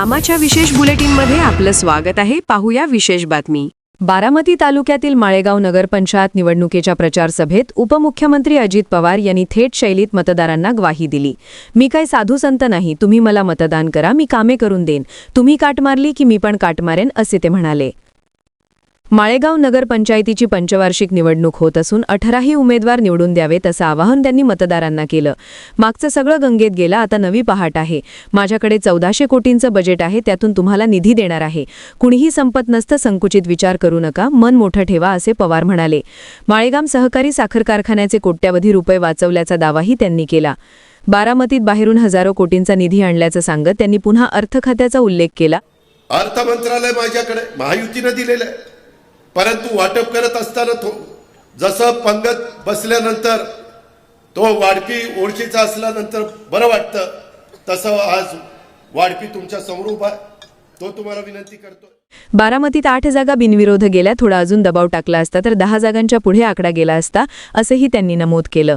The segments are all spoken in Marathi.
आमाच्या विशेष बुलेटिनमध्ये आपलं स्वागत आहे. पाहूया विशेष बातमी. बारामती तालुक्यातील माळेगाव नगरपंचायत निवडणुकीच्या प्रचार सभेत उपमुख्यमंत्री अजित पवार यांनी थेट शैलीत मतदारांना ग्वाही दिली. मी काय साधू संत नाही. तुम्ही मला मतदान करा. मी कामे करून देईन. तुम्ही काट मारली की मी पण काट मारेन असे ते म्हणाले. माळेगाव नगरपंचायतीची पंचवार्षिक निवडणूक होत असून अठराही उमेदवार निवडून द्यावेत असं आवाहन त्यांनी मतदारांना केलं. मागचं सगळं गंगेत गेलं आता नवी पहाट आहे. माझ्याकडे चौदाशे कोटींचं बजेट आहे त्यातून तुम्हाला निधी देणार आहे. कुणीही संपत नसतं संकुचित विचार करू नका मन मोठं ठेवा असे पवार म्हणाले. माळेगाव सहकारी साखर कारखान्याचे कोट्यावधी रुपये वाचवल्याचा दावाही त्यांनी केला. बारामतीत बाहेरून हजारो कोटींचा निधी आणल्याचं सांगत त्यांनी पुन्हा अर्थ खात्याचा उल्लेख केला. अर्थ मंत्रालय माझ्याकडे महायुतीनं दिलेलं आहे. परंतु वाटप करत असताना तो जसं पंगत बसल्यानंतर तो वाढपी ओळखीचा असल्यानंतर बरं वाटतं तसं आज वाढपी तुमच्यासमोर उभा तो तुम्हाला विनंती करतो. बारामतीत आठ जागा बिनविरोध गेल्या थोडा अजून दबाव टाकला असता तर दहा जागांच्या पुढे आकडा गेला असता असंही त्यांनी नमूद केलं.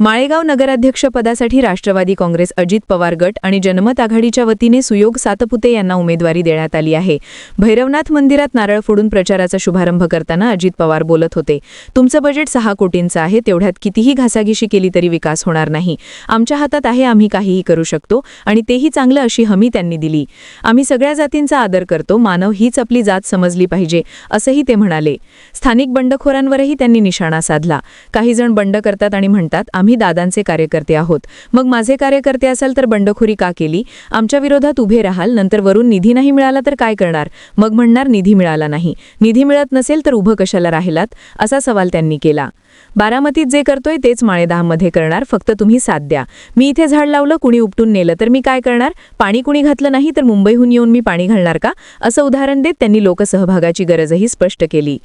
माळेगाव नगराध्यक्षपदासाठी राष्ट्रवादी काँग्रेस अजित पवार गट आणि जनमत आघाडीच्या वतीने सुयोग सातपुते यांना उमेदवारी देण्यात आली आहे. भैरवनाथ मंदिरात नारळ फोडून प्रचाराचा शुभारंभ करताना अजित पवार बोलत होते. तुमचं बजेट सहा कोटींचं आहे तेवढ्यात कितीही घासाघिशी केली तरी विकास होणार नाही. आमच्या हातात आहे आम्ही काहीही करू शकतो आणि तेही चांगलं अशी हमी त्यांनी दिली. आम्ही सगळ्या जातींचा आदर करतो मानव हीच आपली जात समजली पाहिजे असंही ते म्हणाले. स्थानिक बंडखोरांवरही त्यांनी निशाणा साधला. काही जण बंड करतात आणि म्हणतात आम्ही दादांचे कार्यकर्ते आहोत. मग माझे कार्यकर्ते असाल तर बंडखोरी का केली? आमच्या विरोधात उभे राहाल नंतर वरून निधी नाही मिळाला तर काय करणार? मग म्हणणार निधी मिळाला नाही. निधी मिळत नसेल तर उभं कशाला राहिलात? असा सवाल त्यांनी केला. बारामतीत जे करतोय तेच माळेदहामध्ये करणार फक्त तुम्ही साथ द्या. मी इथे झाड लावलं कुणी उपटून नेलं तर मी काय करणार? पाणी कुणी घातलं नाही तर मुंबईहून येऊन मी पाणी घालणार का? असं उदाहरण देत त्यांनी लोकसहभागाची गरजही स्पष्ट केली.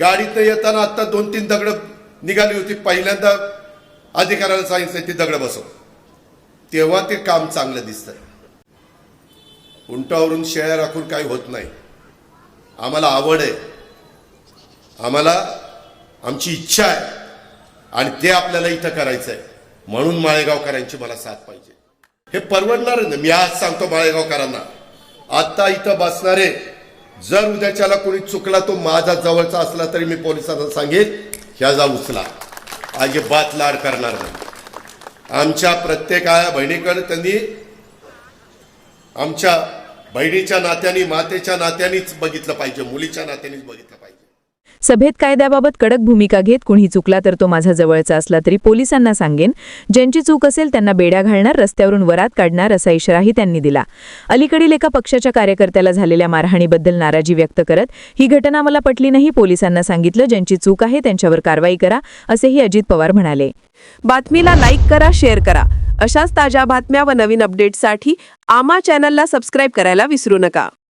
गाडीतनं येताना आता दोन तीन दगड निघाली होती. पहिल्यांदा अधिकाऱ्याला सांगितलं ते दगड बसव. तेव्हा ते काम चांगलं दिसतंय. उंटावरून शेळ्या राखून काही होत नाही. आम्हाला आवड आहे. आम्हाला आमची इच्छा आहे. आणि ते आपल्याला इथं करायचं आहे म्हणून माळेगावकरांची मला साथ पाहिजे. हे परवडणार ना? मी आज सांगतो माळेगावकरांना. आता इथं बसणारे जर उद्याच्याला कोणी चुकला तो माझा जवळचा असला तरी मी पोलिसांना सांगेन ह्याचा उचला. अजिबात लाड करणार नाही. आमच्या प्रत्येक बहिणीकडे त्यांनी आमच्या बहिणीच्या नात्याने मातेच्या नात्यानेच बघितलं पाहिजे मुलीच्या नात्यानेच बघितलं सभेत कायद्याबाबत कडक भूमिका घेत कुणी चुकला तर तो माझा जवळचा असला तरी पोलिसांना सांगेन. ज्यांची चूक असेल त्यांना बेड्या घालणार रस्त्यावरून वरात काढणार असा इशाराही त्यांनी दिला. अलीकडील एका पक्षाच्या कार्यकर्त्याला झालेल्या मारहाणीबद्दल नाराजी व्यक्त करत ही घटना मला पटली नाही पोलिसांना सांगितलं ज्यांची चूक आहे त्यांच्यावर कारवाई करा असेही अजित पवार म्हणाले. बातमीला लाईक करा शेअर करा. अशाच ताज्या बातम्या व नवीन अपडेट्ससाठी आमा चॅनलला सबस्क्राईब करायला विसरू नका.